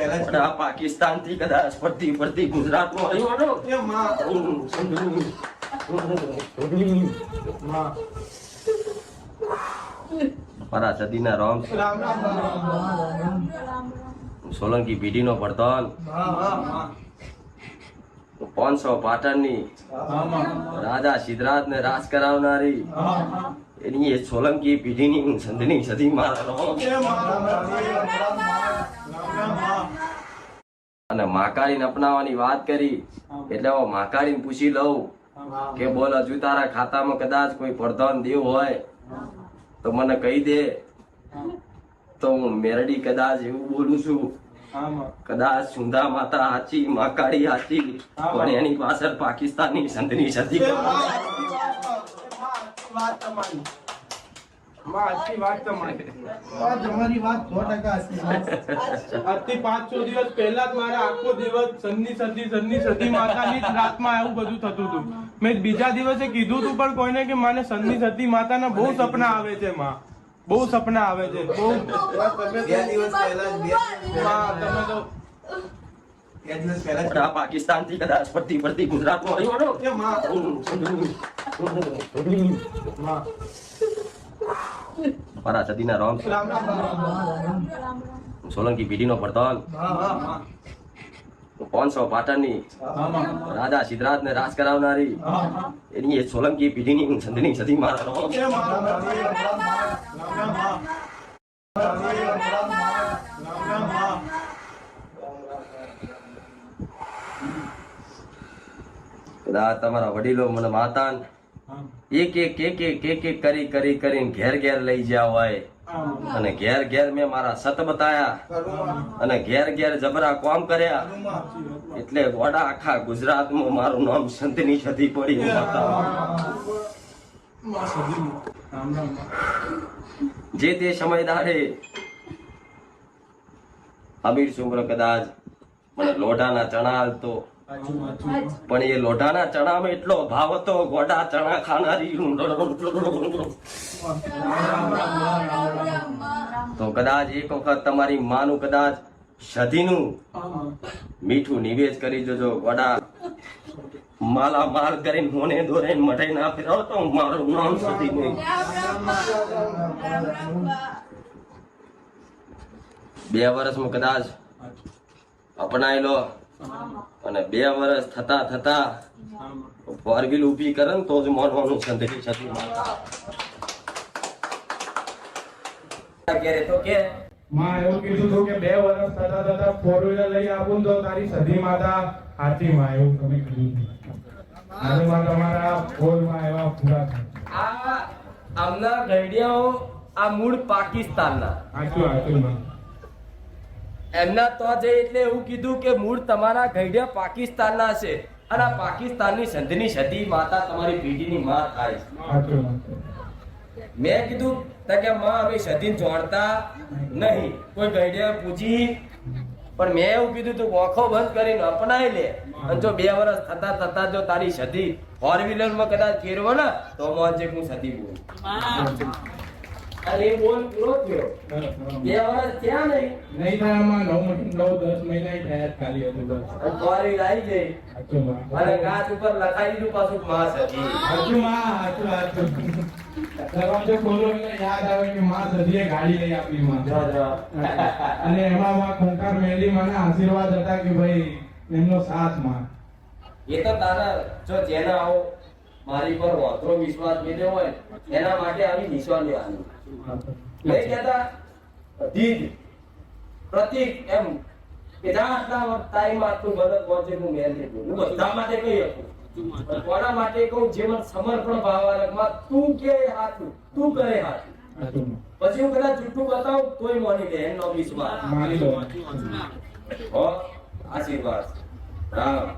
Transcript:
પહેલા પાકિસ્તાનથી કદાચ ફરતી ફરતી ગુજરાતમાં. આવ્યો મારા સદી ના રોમ સોલંકી બીડી નો પડતન પાંચસો પાટણની રાજા સિદ્ધરાજ ને રાજ કરાવનારી એની એ સોલંકી પીઢીની સંધની સદી મારા અને માકારીને અપનાવવાની વાત કરી. એટલે હું માકાળીને પૂછી લઉં કે બોલ હજુ તારા ખાતામાં કદાચ કોઈ પ્રધાન દેવ હોય તો મને કહી દે. તો હું મેરડી કદાચ એવું બોલું છું. કદાચ સુંદા માતા હાચી માકારી હાચી પણ એની પાછળ પાકિસ્તાનની સંધની સતી વાત તમારી. માં આજથી વાત તમારી. વાત તમારી વાત સો ટકા હશે આજથી પાંચ છ દિવસ પહેલા જ મારા આખો દિવસ સન્ની સદી સન્ની સદી માતાની જ રાતમાં આવું બધું થતું હતું. મેં બીજા દિવસે કીધું હતું પણ કોઈને કે માને સન્ની સદી માતાના બહુ સપના આવે છે માં. બહુ સપના આવે છે બહુ. બે દિવસ પહેલા જ બે માં તમે તો બે દિવસ પહેલા પણ આ પાકિસ્તાનથી કદાચ ફરતી ફરતી ગુજરાતમાં. આવ્યો મારા સતીના રોમ સોલંકી પીઢીનો પ્રધાન પાંચસો પાટણની રાજા સિદ્ધરાજ ને રાજ કરાવનારી એની એ સોલંકી પીઢીની સંધની સતી મારા કદાચ તમારા વડીલો મને માતા એક એક એક એક એક એક કરી કરી કરીને ઘેર ઘેર લઈ જ્યા હોય અને ઘેર ઘેર મેં મારા સત બતાયા. અને ઘેર ઘેર જબરા કોમ કર્યા. એટલે વડા આખા ગુજરાતમાં મારું નામ સંતની સદી પડી જે તે સમય દાડે અમીર સુમ્ર કદાચ મને લોઢાના ચણા હાલતો પણ એ લોઢાના ચણામાં એટલો ભાવ હતો, ગોડા ચણા ખાનારી તો કદાચ એક વખત તમારી માનું કદાચ સધીનું મીઠું નિવેશ કરી જોજો, ગોડા. માલા માલ કરીને મોને દોરે મઢાઈ ના ફેરવો તો મારું નામ સધી નહીં. બે વર્ષમાં કદાચ અપનાવી લો અને બે વર્ષ થતા થતા ફોર વ્હીલ ઊભી કરે ને તો જ મળવાનું સંતરી તો કે માં એવું કીધું હતું કે બે વર્ષ થતા થતા ફોર વ્હીલર લઈ આપું તો તારી સધી માતા હાથી માં એવું તમે કીધું આજે માં તમારા ફોરમાં એવા પૂરા આ આમના ગઈડિયાઓ આ મૂળ પાકિસ્તાનના. સાચું સાચું માં. એમના તો જે એટલે એવું કીધું કે મૂળ તમારા ગઈડિયા પાકિસ્તાનના છે. અને આ પાકિસ્તાનની સંધની સતી માતા તમારી પેઢીની માં થાયમાં કીધું કે માં અમે સદીન જોડતા નહીં. કોઈ ગઈડિયા પૂછી. પણ મેં એવું કીધું તું ઓખો બંધ કરીને અપનાવી લે. અને જો બે વર્ષ થતા થતા જો તારી સધી ફોર વ્હીલરમાં કદાચ ફેરવો ને તો મોજે હું સધી બોલ. અને બોલ પૂરો થયો. બે વર્ષ થયા નહીં. નહીં થાય આમાં નવ નવ દસ મહિના થયા ખાલી હતું બસ અને ફોર ગઈ અને કાચ ઉપર લખાઈ દીધું પાછું માં સદી સાચું માં સાચું સાચું. દરવાજો ખોલો એટલે યાદ આવે કે માં સદીએ ગાડી લઈ આપી માં અને એમાં માં ખોંકાર મેલી મને આશીર્વાદ હતા કે ભાઈ એમનો સાથમાં. એ તો તારા જો જેના આવો મારી પર વાંધો વિશ્વાસ મેળ્યો હોય એના માટે આવી નિશાન લેવાની લઈ કહેતા બધી પ્રતિક એમ. કે જા આટલા ટાઈમ આટલું બધું પહોંચે હું મેલ હું બધા માટે કહી શકું. કોના માટે કહું? જીવન સમર્પણ ભાવારકમાં તું કે હાથું? તું કરે હાથું. પછી હું કદાચ જુઠ્ઠું બતાવું તોય મોની લે એનો વિશ્વાસ. માની આશીર્વાદ. રામ.